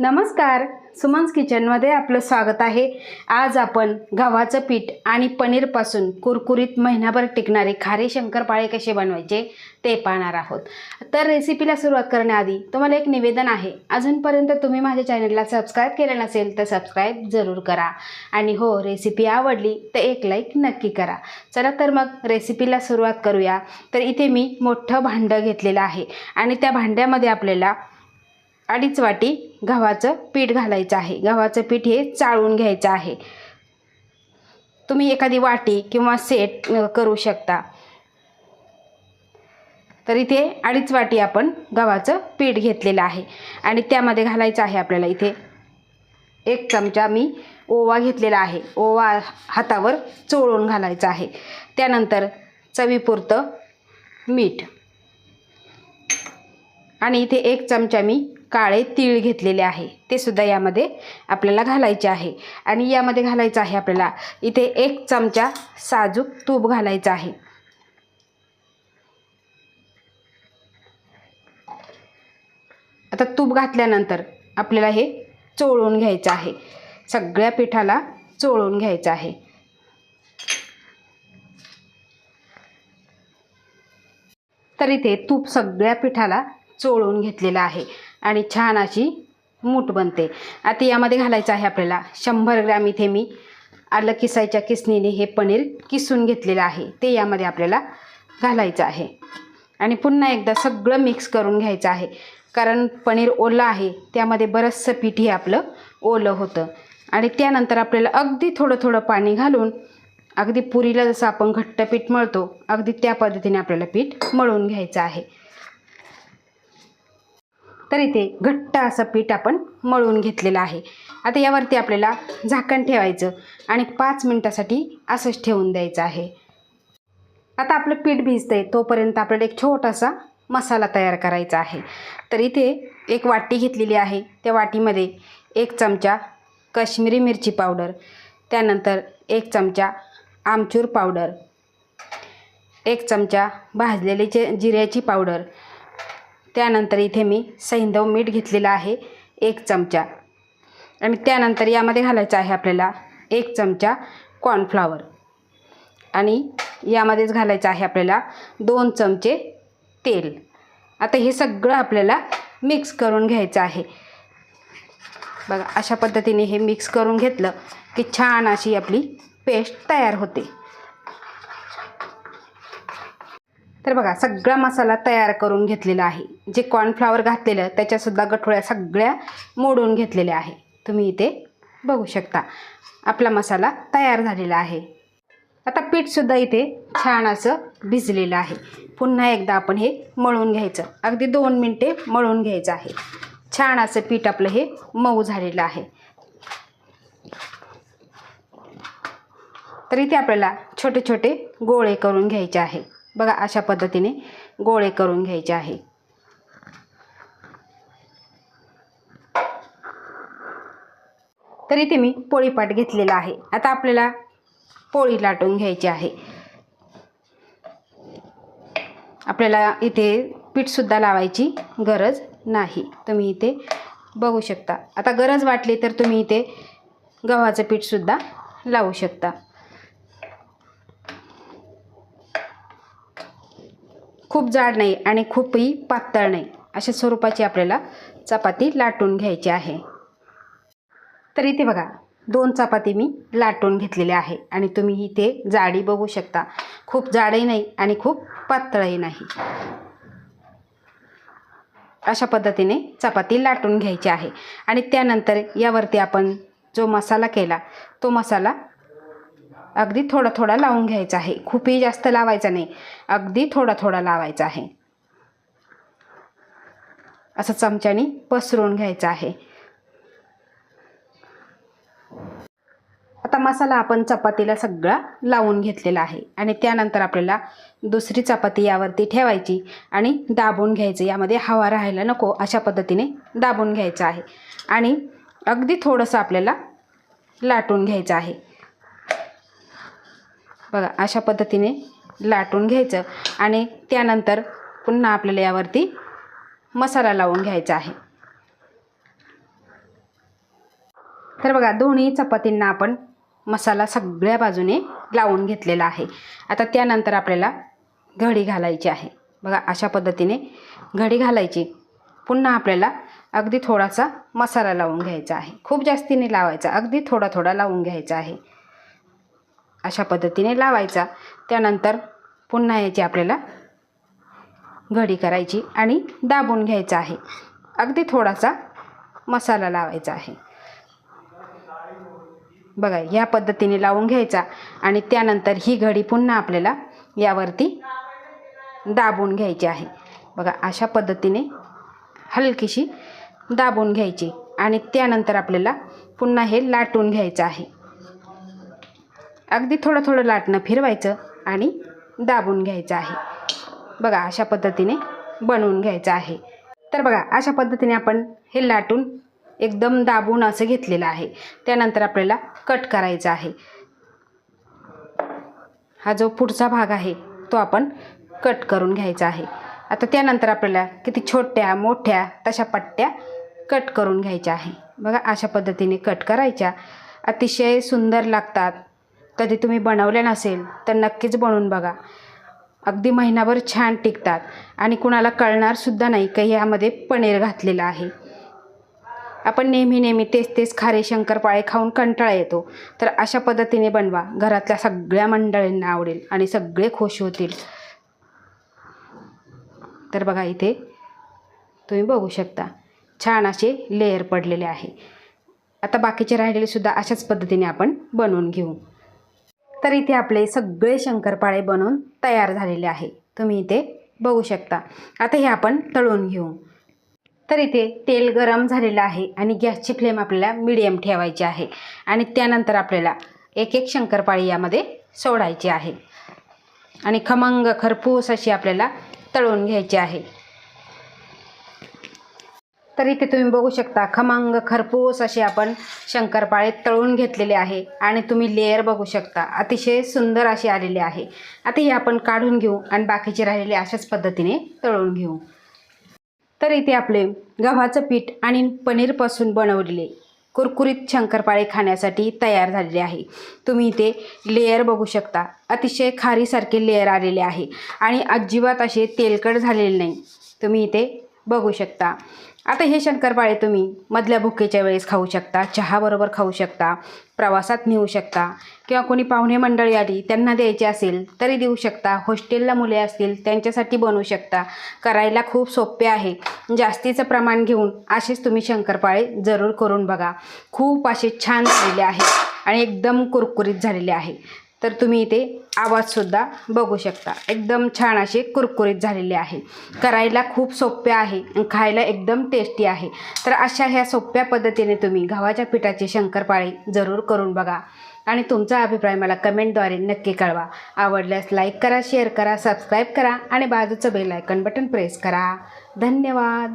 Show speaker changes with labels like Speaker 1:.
Speaker 1: नमस्कार. सुमन्स किचनमध्ये आपलं स्वागत आहे. आज आपण गव्हाचं पीठ आणि पनीरपासून कुरकुरीत महिनाभर टिकणारे खारे शंकरपाळे कसे बनवायचे ते पाहणार आहोत. तर रेसिपीला सुरुवात करण्याआधी तुम्हाला एक निवेदन आहे. अजूनपर्यंत तुम्ही माझ्या चॅनलला सबस्क्राईब केलं नसेल तर सबस्क्राईब जरूर करा. आणि हो रेसिपी आवडली तर एक लाईक नक्की करा. चला तर मग रेसिपीला सुरुवात करूया. तर इथे मी मोठं भांडं घेतलेलं आहे. आणि त्या भांड्यामध्ये आपल्याला अडीच वाटी गव्हाचं पीठ घालायचं आहे. गव्हाचं पीठ हे चाळून घ्यायचं आहे. तुम्ही एखादी वाटी किंवा सेट करू शकता. तर इथे अडीच वाटी आपण गव्हाचं पीठ घेतलेलं आहे. आणि त्यामध्ये घालायचं आहे आपल्याला इथे एक चमचा मी ओवा घेतलेला आहे. ओवा हातावर चोळून घालायचा आहे. त्यानंतर चवीपुरतं मीठ. आणि इथे एक चमचा मी काळे तीळ घेतलेले आहे. ते सुद्धा यामध्ये आपल्याला घालायचे आहे. आणि यामध्ये घालायचं आहे आपल्याला इथे एक चमचा साजूक तूप घालायचं आहे. आता तूप घातल्यानंतर आपल्याला हे चोळून घ्यायचं आहे. सगळ्या पिठाला चोळून घ्यायचं आहे. तर इथे तूप सगळ्या पिठाला चोळून घेतलेलं आहे. आणि छान अशी मूठ बनते. आता यामध्ये घालायचं आहे आपल्याला शंभर ग्रॅम इथे मी आलं किसायच्या किसणीने हे पनीर किसून घेतलेलं आहे. ते यामध्ये आपल्याला घालायचं आहे. आणि पुन्हा एकदा सगळं मिक्स करून घ्यायचं आहे. कारण पनीर ओलं आहे त्यामध्ये बरंचसं पीठ हे आपलं ओलं होतं. आणि त्यानंतर आपल्याला अगदी थोडं थोडं पाणी घालून अगदी पुरीला जसं आपण घट्ट पीठ मळतो अगदी त्या पद्धतीने आपल्याला पीठ मळून घ्यायचं आहे. तर इथे घट्ट असं पीठ आपण मळून घेतलेलं आहे. आता यावरती आपल्याला झाकण ठेवायचं आणि पाच मिनटासाठी असंच ठेवून द्यायचं आहे. आता आपलं पीठ भिजतंय तोपर्यंत आपल्याला एक छोटासा मसाला तयार करायचा आहे. तर इथे एक वाटी घेतलेली आहे. त्या वाटीमध्ये एक चमचा काश्मीरी मिरची पावडर त्यानंतर एक चमचा आमचूर पावडर एक चमचा भाजलेली जे जिऱ्याची पावडर त्यानंतर इथे मी सैंधव मीठ घेतलेलं आहे एक चमचा. आणि त्यानंतर यामध्ये घालायचं आहे आपल्याला एक चमचा कॉर्नफ्लॉवर आणि यामध्येच घालायचं आहे आपल्याला दोन चमचे तेल. आता हे सगळं आपल्याला मिक्स करून घ्यायचं आहे. बघा अशा पद्धतीने हे मिक्स करून घेतलं की छान अशी आपली पेस्ट तयार होते. तर बघा सगळा मसाला तयार करून घेतलेला आहे. जे कॉर्नफ्लावर घातलेलं त्याच्यासुद्धा गठोळ्या सगळ्या मोडून घेतलेल्या आहे. तुम्ही इथे बघू शकता आपला मसाला तयार झालेला आहे. आता पीठसुद्धा इथे छान असं भिजलेलं आहे. पुन्हा एकदा आपण हे मळून घ्यायचं. अगदी दोन मिनटे मळून घ्यायचं आहे. छान असं पीठ आपलं हे मऊ झालेलं आहे. तर इथे आपल्याला छोटे छोटे गोळे करून घ्यायचे आहे. बघा अशा पद्धतीने गोळे करून घ्यायचे आहे. तर इथे मी पोळीपाट घेतलेला आहे. आता आपल्याला पोळी लाटून घ्यायची आहे. आपल्याला इथे पीठसुद्धा लावायची गरज नाही. तुम्ही इथे बघू शकता. आता गरज वाटली तर तुम्ही इथे गव्हाचं पीठसुद्धा लावू शकता. खूप जाड नाही आणि खूपही पातळ नाही. अशा स्वरूपाची आपल्याला चपाती लाटून घ्यायची आहे. तर इथे बघा दोन चपाती मी लाटून घेतलेल्या आहे आणि तुम्ही इथे जाडी बघू शकता. खूप जाडही नाही आणि खूप पातळही नाही. अशा पद्धतीने चपाती लाटून घ्यायची आहे. आणि त्यानंतर यावरती आपण जो मसाला केला तो मसाला अगदी थोडा थोडा लावून घ्यायचा आहे. खूपही जास्त लावायचा नाही. अगदी थोडा थोडा लावायचा आहे. असं चमच्याने पसरून घ्यायचं आहे. आता मसाला आपण चपातीला सगळा लावून घेतलेला आहे. आणि त्यानंतर आपल्याला दुसरी चपाती यावरती ठेवायची आणि दाबून घ्यायचं. यामध्ये हवा राहायला नको अशा पद्धतीने दाबून घ्यायचं आहे. आणि अगदी थोडंसं आपल्याला लाटून घ्यायचं आहे. बघा अशा पद्धतीने लाटून घ्यायचं आणि त्यानंतर पुन्हा आपल्याला यावरती मसाला लावून घ्यायचा आहे. तर बघा दोन्ही चपातींना आपण मसाला सगळ्या बाजूने लावून घेतलेला आहे. आता त्यानंतर आपल्याला घडी घालायची आहे. बघा अशा पद्धतीने घडी घालायची. पुन्हा आपल्याला अगदी थोडासा मसाला लावून घ्यायचा आहे. खूप जास्तीने लावायचा अगदी थोडा थोडा लावून घ्यायचा आहे. अशा पद्धतीने लावायचा. त्यानंतर पुन्हा याची आपल्याला घडी करायची आणि दाबून घ्यायचा आहे. अगदी थोडासा मसाला लावायचा आहे. बघा या पद्धतीने लावून घ्यायचा आणि त्यानंतर ही घडी पुन्हा आपल्याला यावरती दाबून घ्यायची आहे. बघा अशा पद्धतीने हलकीशी दाबून घ्यायची आणि त्यानंतर आपल्याला पुन्हा हे लाटून घ्यायचं आहे. अगदी थोडं थोडं लाटणं फिरवायचं आणि दाबून घ्यायचं आहे. बघा अशा पद्धतीने बनवून घ्यायचं आहे. तर बघा अशा पद्धतीने आपण हे लाटून एकदम दाबून असं घेतलेलं आहे. त्यानंतर आपल्याला कट करायचा आहे. हा जो पुढचा भाग आहे तो आपण कट करून घ्यायचा आहे. आता त्यानंतर आपल्याला किती छोट्या मोठ्या तशा पट्ट्या कट करून घ्यायच्या आहे. बघा अशा पद्धतीने कट करायच्या. अतिशय सुंदर लागतात. कधी तुम्ही बनवले नसेल तर नक्कीच बनवून बघा. अगदी महिनाभर छान टिकतात आणि कुणाला कळणारसुद्धा नाही की यामध्ये पनीर घातलेलं आहे. आपण नेहमी नेहमी तेच तेच खारे शंकरपाळे खाऊन कंटाळा येतो. तर अशा पद्धतीने बनवा. घरातल्या सगळ्या मंडळींना आवडेल आणि सगळे खुश होतील. तर बघा इथे तुम्ही बघू शकता. छान असे लेयर पडलेले आहे. आता बाकीचे राहिलेले सुद्धा अशाच पद्धतीने आपण बनवून घेऊ. तर इथे आपले सगळे शंकरपाळे बनवून तयार झालेले आहे. तुम्ही इथे बघू शकता. आता हे आपण तळून घेऊ. तर इथे तेल गरम झालेलं आहे आणि गॅसची फ्लेम आपल्याला मिडियम ठेवायची आहे. आणि त्यानंतर आपल्याला एक एक शंकरपाळी यामध्ये सोडायची आहे. आणि खमंग खरपूस अशी आपल्याला तळून घ्यायची आहे. तर इथे तुम्ही बघू शकता. खमंग खरपूस असे आपण शंकरपाळे तळून घेतलेले आहे आणि तुम्ही लेअर बघू शकता. अतिशय सुंदर असे आलेले आहे. आता हे आपण काढून घेऊ आणि बाकीचे राहिलेले अशाच पद्धतीने तळून घेऊ. तर इथे आपले गव्हाचं पीठ आणि पनीरपासून बनवलेले कुरकुरीत शंकरपाळे खाण्यासाठी तयार झालेले आहे. तुम्ही इथे लेअर बघू शकता. अतिशय खारीसारखे लेअर आलेले आहे आणि अजिबात असे तेलकट झालेले नाही. तुम्ही इथे बघू शकता. आता हे शंकरपाळे तुम्ही मधल्या भुकेच्या वेळेस खाऊ शकता चहाबरोबर खाऊ शकता प्रवासात नेऊ शकता किंवा कोणी पाहुणे मंडळी आली त्यांना द्यायचे असेल तरी देऊ शकता. हॉस्टेलला मुले असतील त्यांच्यासाठी बनवू शकता. करायला खूप सोपे आहे. जास्तीचं प्रमाण घेऊन असेच तुम्ही शंकरपाळे जरूर करून बघा. खूप असे छान झालेले आहे आणि एकदम कुरकुरीत झालेले आहे. तर तुम्ही इथे आवाजसुद्धा बघू शकता. एकदम छान असे कुरकुरीत झालेले आहे. करायला खूप सोपे आहे खायला एकदम टेस्टी आहे. तर अशा ह्या सोप्या पद्धतीने तुम्ही गव्हाच्या पिठाचे शंकरपाळे जरूर करून बघा. आणि तुमचा अभिप्राय मला कमेंटद्वारे नक्की कळवा. आवडल्यास लाईक करा शेअर करा सबस्क्राईब करा आणि बाजूचं बेल आयकन बटन प्रेस करा. धन्यवाद.